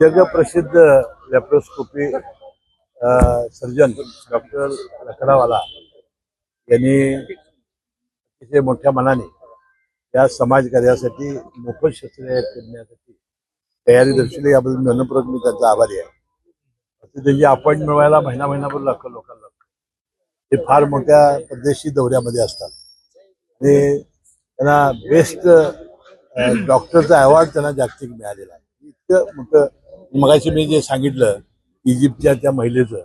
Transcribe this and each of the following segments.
जगप्रसिद्ध laparoscopy surgeon doctor Lakdawala यांनी अतिशय मोठ्या मनाने या समाजकार्यासाठी मोफत शस्त्र करण्यासाठी तयारी दर्शवली. याबद्दल मनपूर्वक मी त्यांचा आभारी आहे. त्यांची अपॉइंट मिळवायला महिना महिनाभर लागतो लोकांना. ते फार मोठ्या परदेशी दौऱ्यामध्ये असतात. आणि त्यांना बेस्ट डॉक्टरचा अवॉर्ड त्यांना जागतिक मिळालेला आहे. इतकं मोठं मगाशी मी जे सांगितलं इजिप्तच्या त्या महिलेचं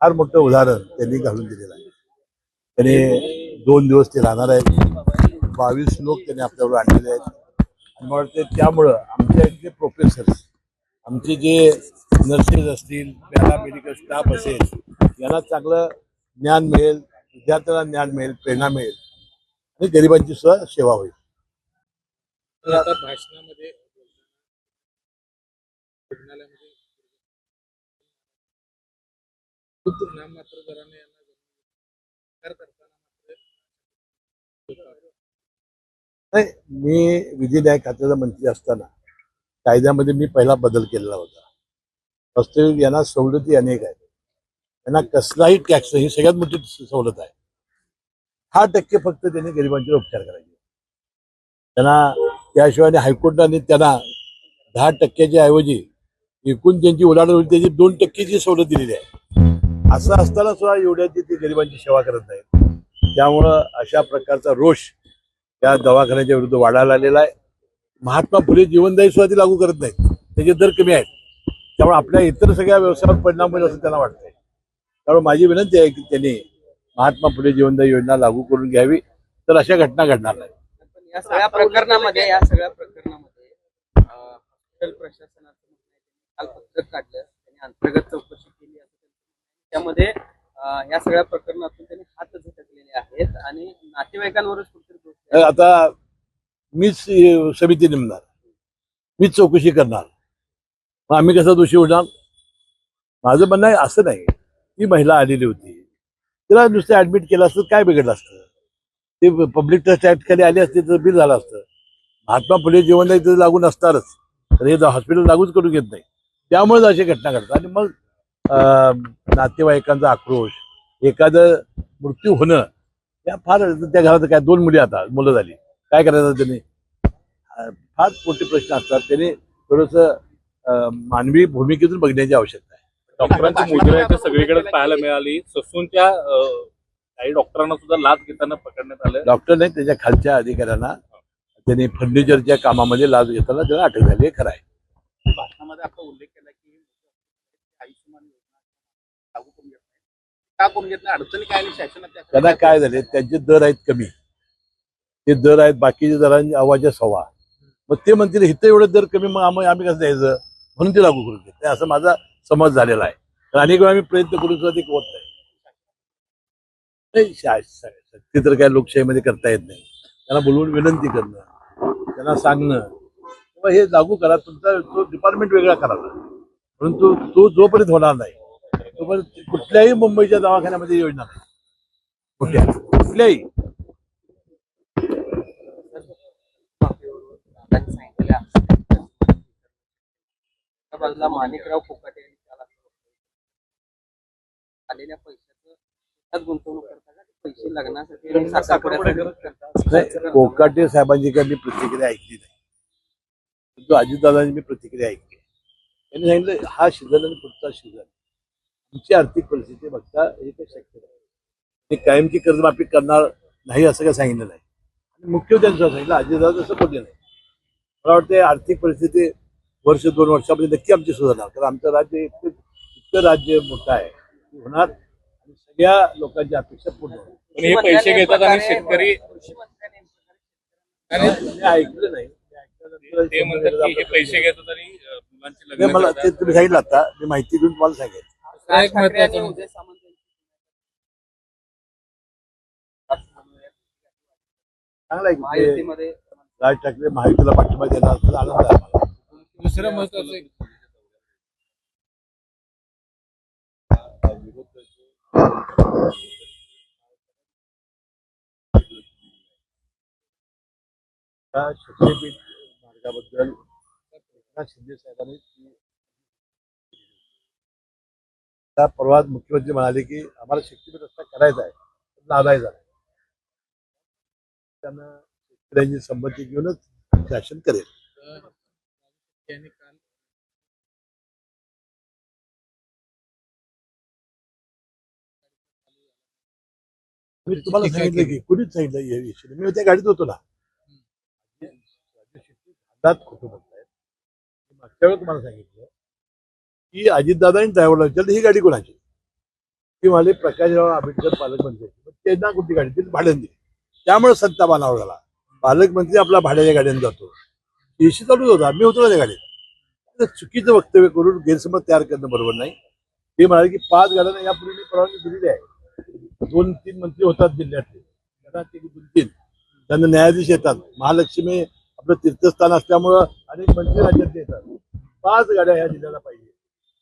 फार मोठं उदाहरण त्यांनी घालून दिलेलं आहे. त्यांनी दोन दिवस ते राहणार आहेत बावीस लोक त्यांनी आपल्यावर आणलेले आहेत. आणि मला त्यामुळं आमच्या इथले प्रोफेसर आमचे जे नर्सेस असतील पॅरामेडिकल स्टाफ असेल यांना चांगलं ज्ञान मिळेल विद्यार्थ्यांना ज्ञान मिळेल प्रेरणा मिळेल आणि गरिबांची सुद्धा सेवा होईल. तर आता भाषणामध्ये रुग्णालयामध्ये खूप नाममात्र दराने यांना उपचार करताना मात्र नाही मी विधी न्याय खात्याचा मंत्री असताना कायद्यामध्ये मी पहिला बदल केलेला होता. वास्तविक यांना सवलती अनेक आहेत. त्यांना कसलाही टॅक्स ही सगळ्यात मोठी सवलत आहे. हा टक्के फक्त त्यांनी गरिबांचे उपचार करायचे. त्यांना त्याशिवाय हायकोर्टाने त्यांना दहा टक्क्याच्या ऐवजी एकूण त्यांची उलाढाल होईल त्याची दोन टक्केची सवलत दिलेली आहे. असं असताना सुद्धा एवढ्याची ते गरिबांची सेवा करत नाहीत. त्यामुळं अशा प्रकारचा रोष त्या दवाखान्याच्या विरुद्ध वाढायला आलेला आहे. महात्मा फुले जीवनदायी सुद्धा ती लागू करत नाहीत. त्याचे दर कमी आहेत. त्यामुळे आपल्या इतर सगळ्या व्यवसायावर परिणाम होईल असं त्यांना वाटतंय. त्यामुळे माझी विनंती आहे की त्यांनी महात्मा फुले जीवनदायी योजना लागू करून घ्यावी. तर अशा घटना घडणार नाही पण या सगळ्या प्रकरणामध्ये या सगळ्या प्रकरणामध्ये हॉस्पिटल प्रशासनाचं काल पत्रक काढलं त्यांनी अंतर्गत चौकशी केली. त्यामध्ये या सगळ्या प्रकरणातून त्यांनी हात झटकलेले आहेत आणि नातेवाईकांवरच कुठेतरी. आता मीच समिती नेमणार. मीच चौकशी करणार. मग आम्ही कसा दोषी होणार? माझं म्हणणं आहे असं नाही. ती महिला आलेली होती. तिला नुसतं ऍडमिट केलं असतं काय बिघडलं असतं? ते पब्लिक ट्रस्ट ऍक्ट खाली आले असते तर बिल झालं असतं. महात्मा फुले जीवनला इथे लागून असणारच तर हे हॉस्पिटल लागूच करून घेत नाही. त्यामुळेच अशी घटना घडतात. आणि मग नातेवाईकांचा आक्रोश एखादं मृत्यू होणं त्या फार त्या घरात काय दोन मुली आता मुलं झाली. काय करायचं त्यांनी? फार मोठे प्रश्न असतात. त्यांनी थोडंसं मानवी भूमिकेतून बघण्याची आवश्यकता आहे. डॉक्टरांची मुजरा इथे सगळीकडे पाहायला मिळाली. ससूनच्या काही डॉक्टरांना सुद्धा लाच घेताना पकडण्यात आलं. डॉक्टर नाही त्याच्या खालच्या अधिकाऱ्यांना. त्यांनी फर्निचरच्या कामामध्ये लाच घेताना त्याला अटक झाली हे खरं आहे. भाषणामध्ये आपला उल्लेख केला की आयुष्यमान योजना लागू करून घेत नाही. का करून घेत नाही? अडचणी काय शासनाच्या? त्यांना काय झाले? त्यांचे दर आहेत कमी. ते दर आहेत बाकीच्या दरांची आवाजा सव्वा मग ते म्हणतील इथं एवढं दर कमी मग आम्ही आम्ही कसं द्यायचं? म्हणून ते लागू करून घेत असं माझा समज झालेला आहे. तर अनेक वेळा मी प्रयत्न करून सुद्धा ते होत नाही. शक्ती तर काय लोकशाहीमध्ये करता येत नाही. त्यांना बोलवून विनंती करणं त्यांना सांगणं किंवा हे लागू करा तुमचा तो डिपार्टमेंट वेगळा करा परंतु तो जोपर्यंत होणार नाही तोपर्यंत कुठल्याही मुंबईच्या दवाखान्यामध्ये योजना नाही. कुठल्या कुठल्याही. माणिकराव कोकाटे आलेल्या पैशाचं गुंतवणूक करता का? ते पैसे लग्नासाठी साखरपुड्यासाठी कोकाटे साहेबांची काही मी प्रतिक्रिया ऐकली नाही. परंतु अजितदादांची मी प्रतिक्रिया ऐकली त्यांनी सांगितलं हा सीझन आणि पुढचा सीझन तुमची आर्थिक परिस्थिती बघता हे काही शक्य नाही. ते कायमची कर्जमाफी करणार नाही असं काही सांगितलं नाही. आणि मुख्य सुद्धा सांगितलं अजितदादा तसं बोलले नाही. मला वाटते आर्थिक परिस्थिती वर्ष दोन वर्षामध्ये नक्की आमची सुधारणार कारण आमचं राज्य इतकं इतकं राज्य मोठं आहे. ते होणार आणि सगळ्या लोकांच्या अपेक्षा पूर्ण होणार. पण हे पैसे घेतात आणि शेतकरी मी ऐकलं नाही. मी ऐकल्यानंतर ते म्हणतात की हे पैसे घेतात आणि अं, मुलांची नाही, मला लग्न ते तुम्ही सांगितलं आता. मी माहिती घेऊन तुम्हाला एक ठाकरे आणि. उदय सामंत चांगलं आहे की ते महायुतीमध्ये राज ठाकरे महायुतीला पाठिंबा देणार आनंद आहे मला. दुसरं महत्वाचं एक शक्तीपीठ मार्गाबद्दल शिंदे साहेबांनी मुख्यमंत्री म्हणाले की आम्हाला शक्तीपीठ रस्ता करायचा आहे लाभायचा त्यांना शेतकऱ्यांची संमती घेऊनच शासन करेल. मी तुम्हाला सांगितलं की कुणीच सांगितलं हे विषय मी त्या गाडीत होतो ना. हातात खोटं मागच्या वेळेला तुम्हाला सांगितलं की अजितदादांनी ड्रायव्हरला विचारलं ही गाडी कोणाची? ती म्हणाले प्रकाशराव आंबेडकर पालकमंत्री त्यांना कोणती गाडी? ती भाड्याने दिली. त्यामुळे सत्ता बाणावर झाला. पालकमंत्री आपला भाड्याच्या गाड्याने जातो. एसी चालूच होता. मी होतो ना त्या गाडीत. चुकीचं वक्तव्य करून गैरसमज तयार करणं बरोबर नाही. ते म्हणाले की पाच गाड्यांना यापूर्वी मी परवानगी दिलेली आहे. दोन तीन मंत्री होतात जिल्ह्यातले. त्यांना न्यायाधीश येतात. महालक्ष्मी आपलं तीर्थस्थान असल्यामुळं अनेक मंत्री राज्यात येतात. पाच गाड्या ह्या जिल्ह्याला पाहिजे.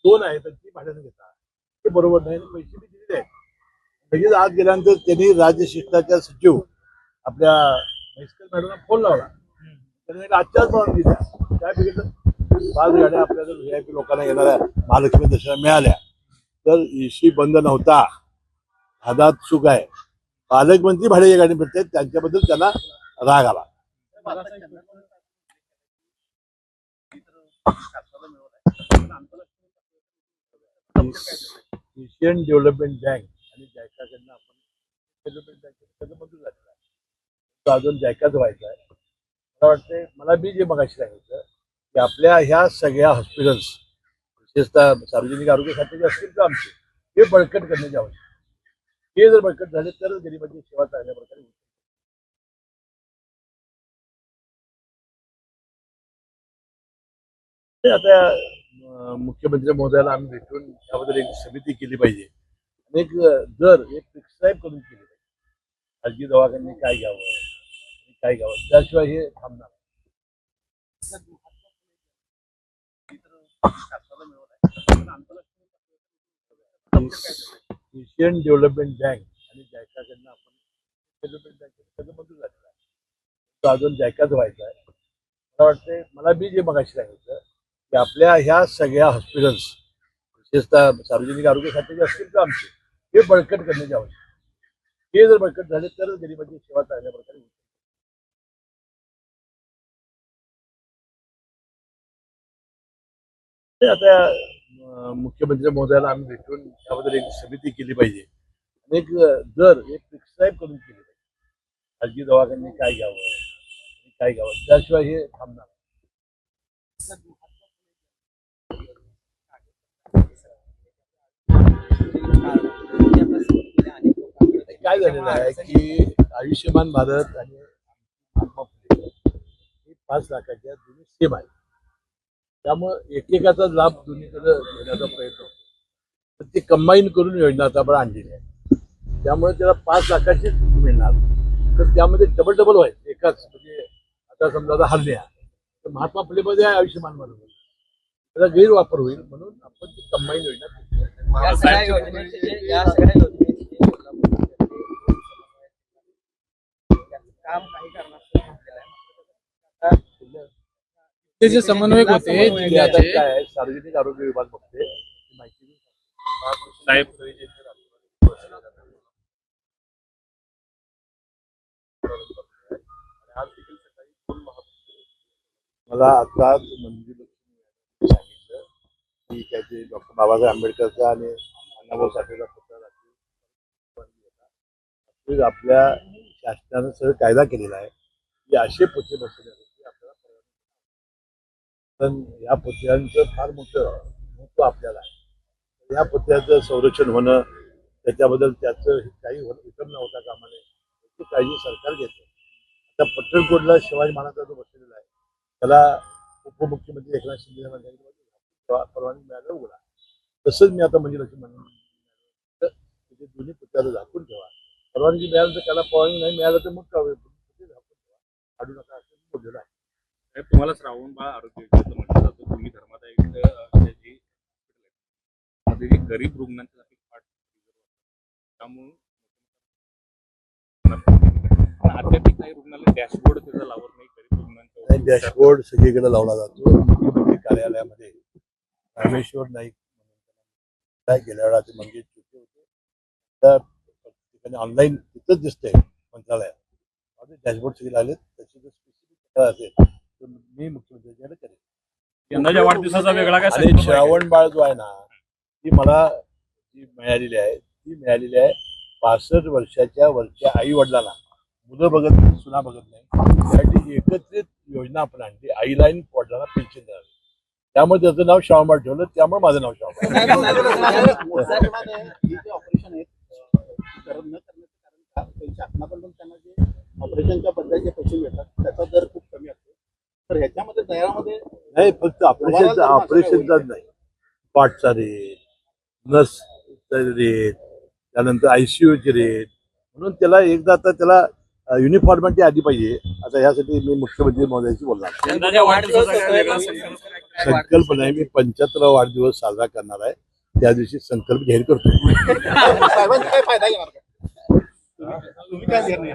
दोन आहेत तर ती भाड्याने घेतात. ते बरोबर नाही. पैसे बी दिलेले आहेत. लगेच आत गेल्यानंतर त्यांनी राज्य शिक्षणाच्या सचिव आपल्या म्हैसकर मॅडमला फोन लावला. त्यांनी आजच्याच म्हणून दिल्या. काय पाच गाड्या आपल्याला व्ही आय पी लोकांना येणाऱ्या महालक्ष्मी दर्शनाला मिळाल्या तर एसी बंद नव्हता. हातात चूक आहे. पालकमंत्री भाड्याच्या गाडी भेटतात त्यांच्याबद्दल त्याला राग आला. एशियन डेव्हलपमेंट बँक आणि जायकाकडनं आपण डेव्हलपमेंट बँकेचं मंजूर झालेलं आहे तो अजून जायकाच व्हायचा आहे. मला वाटतंय मला बी जे मगाशी सांगितलं की आपल्या ह्या सगळ्या हॉस्पिटल्स विशेषतः सार्वजनिक आरोग्य खात्याचे असतील तर आमचे हे बळकट करण्याची आवश्यकता हे जर बळकट झाले तरच गरिबांची सेवा चांगल्या प्रकारे होईल ते आता मुख्यमंत्री महोदयाला आम्ही भेटून त्याबद्दल एक समिती केली पाहिजे. आणि एक दर एक प्रिस्क्राईब करून केली पाहिजे. खाजगी दवाखाने काय घ्यावं काय घ्यावं त्याशिवाय हे थांबणार नाही. एशियन डेव्हलपमेंट बँक आणि जायकाकडनं आपण डेव्हलपमेंट बँकेचं मंजूर झालेलं आहे. तो अजून जायकाच व्हायचा आहे. मला वाटते मला बी जे मगाशी सांगितलं की आपल्या ह्या सगळ्या हॉस्पिटल्स विशेषतः सार्वजनिक आरोग्य खात्याचे असतील तर आमचे हे बळकट करण्याची आवश्यकता हे जर बळकट झाले तर गरिबांची सेवा चांगल्या प्रकारे होईल ते आता मुख्यमंत्री महोदयाला आम्ही भेटून त्याबद्दल एक समिती केली पाहिजे. आणि एक दर एक प्रिस्क्राईब करून केली पाहिजे. खाजगी दवाखान्यांनी काय घ्यावं काय घ्यावं त्याशिवाय हे थांबणार काय झालेलं आहे की आयुष्यमान भारत आणि महात्मा फुले हे पाच लाखाच्या दोन्ही सेम आहे त्यामुळं एकेकाचा लाभ दोन्हीकडे घेण्याचा प्रयत्न होतो. तर ते कंबाईन करून योजना आता आपण आणलेली आहे. त्यामुळे त्याला पाच लाखाचीच मिळणार. तर त्यामध्ये डबल डबल व्हायचं. एकाच म्हणजे आता समजा आता हल्ल्या तर महात्मा फुलेमध्ये आयुष्यमान भारत त्याचा गैरवापर होईल म्हणून आपण ती कंबाईन योजना काम काही. आता ते जे समन्वयक होते जिल्ह्याचे. सार्वजनिक आरोग्य विभाग बघते. ही साहेब मला आता मंजुलक्ष्मी सांगितलं की काय ते डॉक्टर बाबासाहेब आंबेडकरचा आणि अण्णाभाऊ साठेचा पुतळा आपल्या शासनानं सगळं कायदा केलेला आहे. की असे पुतळे परवानगी पण या पुतळ्यांचं फार मोठं महत्त्व आपल्याला आहे. या पुतळ्याचं संरक्षण होणं त्याच्याबद्दल त्याचं काही होणं विक्रम न होता कामा नये याची काळजी सरकार घेतं. आता पट्टणकोटला शिवाजी महाराजांचा जो बसलेला आहे. त्याला उपमुख्यमंत्री एकनाथ शिंदे यांना परवानगी मिळालं उघडा तसंच मी आता म्हणजे लक्ष्मी म्हणून तिथे दोन्ही पुतळ्याला झाकून ठेवा. परवानगी मिळालं तर त्याला परवानगी नाही मिळालं तर मग काय झाकून ठेवा. काढू नका असं बोललेलं आहे. तुम्हाला श्रावण बाळ आरोग्य म्हटलं जातं. तुम्ही धर्मादाय जी गरीब रुग्णांसाठी पाठ त्यामुळं अद्याप काही रुग्णालय डॅशबोर्ड त्याचा लावत नाही गरीब आणि डॅशबोर्ड सगळीकडे लावला जातो. कार्यालयामध्ये रामेश्वर नाईक काय गेल्या वेळा ते मंगेश चुके होते. त्या ठिकाणी ऑनलाईन तिथंच दिसतंय मंत्रालयात. डॅशबोर्ड सगळे लागले त्याची जर स्पेसिफिक तक्रार असेल मी मुख्यमंत्र्यांच्याकडे करेन यंदाच्या वाढदिवसाचा वेगळा काय आणि? श्रावण बाळ जो आहे ना ती मला जी मिळालेली आहे ती मिळालेली आहे पासष्ट वर्षाच्या वरच्या आई वडिलांना मुलं बघत नाही सुना बघत नाही त्यासाठी एकत्रित योजना आपण आणली आईला आणि वडिलांना पेन्शन द्यावी त्यामुळे त्याचं नाव श्रावण बाळ ठेवलं त्यामुळे माझं नाव श्रावण बाळ. मोठ्या प्रमाणात जे ऑपरेशन आहेत अं, करण न करण्याचं कारण का? शासनाकडून त्यांना जे ऑपरेशनच्या जे पैसे मिळतात त्याचा दर तर ह्याच्यामध्ये दरामध्ये नाही फक्त ऑपरेशनचा ऑपरेशनचाच नाही. पाठचा रेट नर्सचा रेट त्यानंतर आयसीयूचे रेट म्हणून त्याला एकदा आता त्याला युनिफॉर्मिटी आली पाहिजे. आता ह्यासाठी मी मुख्यमंत्री महोदयाशी बोलणार संकल्प आहे? संकल्प नाही. मी पंच्याहत्तरावा वाढदिवस साजरा करणार आहे. त्या दिवशी संकल्प जाहीर करतो साहेबांचा काय फायदा घेणार तुम्ही काय